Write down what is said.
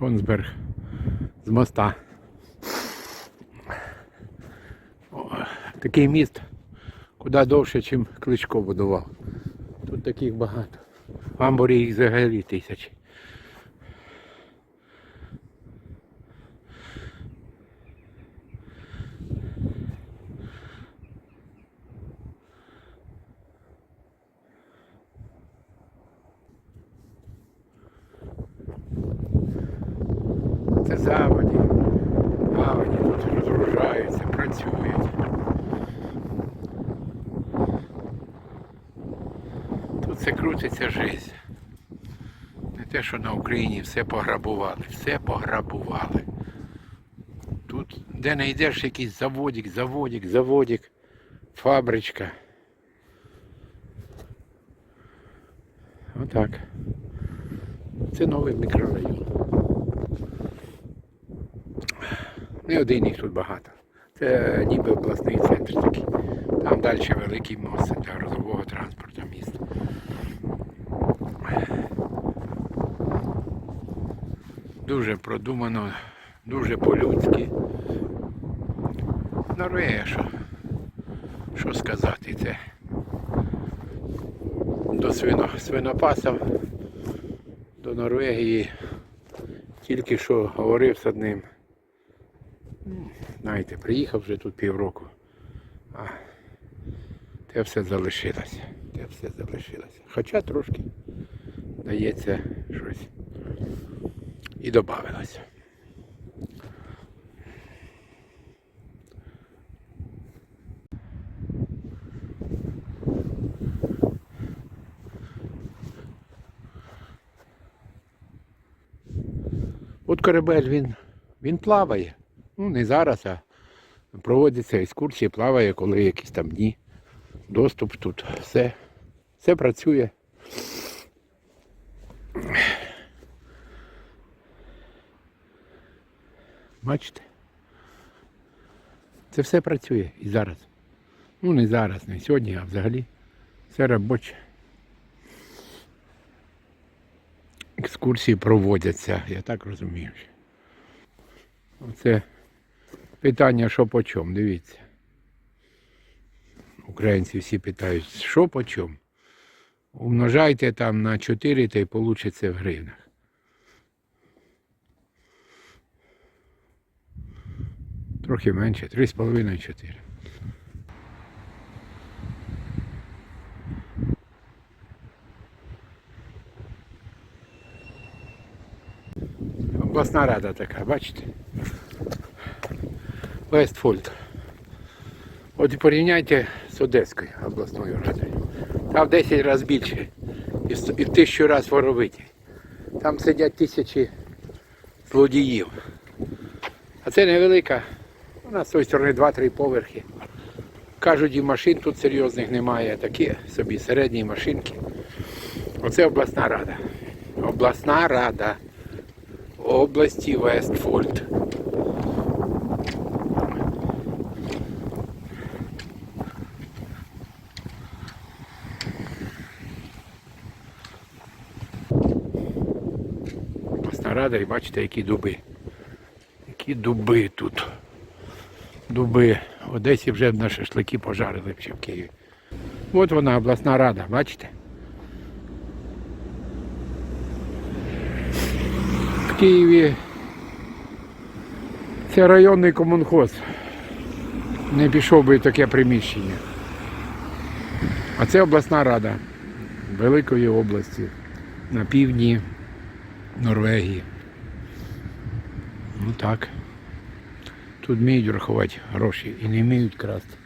Тонсберг з моста. О, такий міст куди довше, ніж Кличко будував. Тут таких багато. В Амбурі їх взагалі тисячі. Це заводі. Гавані тут розгружаються, працюють. Тут все крутиться жизнь. Не те, що на Україні все пограбували, все пограбували. Тут, де не йдеш, якийсь заводик, заводик, заводик, фабричка. Отак. Це новий мікрорайон. Не один їх тут багато. Це ніби обласний центр такий. Там далі великий мост для грузового транспорту міста. Дуже продумано, дуже по-людськи. Норвегія, що, що сказати, це до свино, свинопасів, до Норвегії тільки що говорив з одним. Знаєте, приїхав вже тут півроку, а те все залишилося. Те все залишилося. Хоча трошки дається щось і додавилося. От корабель він, він плаває. Ну, не зараз, а проводяться екскурсії, плаває, коли якісь там дні. Доступ тут, все, все працює. Бачите? Це все працює і зараз. Ну не зараз, не сьогодні, а взагалі. Все робоче. Екскурсії проводяться, я так розумію. Оце питання, що по чому, дивіться. Українці всі питають, що по чому? Умножайте там на 4 та й получиться в гривнах. Трохи менше, 3,5-4. Обласна рада така, бачите? Вестфольд. От і порівняйте з Одеською обласною радою. Там в 10 разів більше і в с- і в тисячу разів воровиті. Там сидять тисячі злодіїв. А це невелика. У нас з тої сторони 2-3 поверхи. Кажуть, і машин тут серйозних немає, такі собі середні машинки. Оце обласна рада. Обласна рада області Вестфольд. Обласна рада і бачите, які дуби. Які дуби тут. Дуби. В Одесі вже на шашлики пожарили ще в Києві. От вона, обласна рада, бачите? В Києві це районний комунхоз. Не пішов би таке приміщення. А це обласна рада Великої області на півдні Норвегії. Ну так. Тут вміють рахувати гроші і не вміють красти.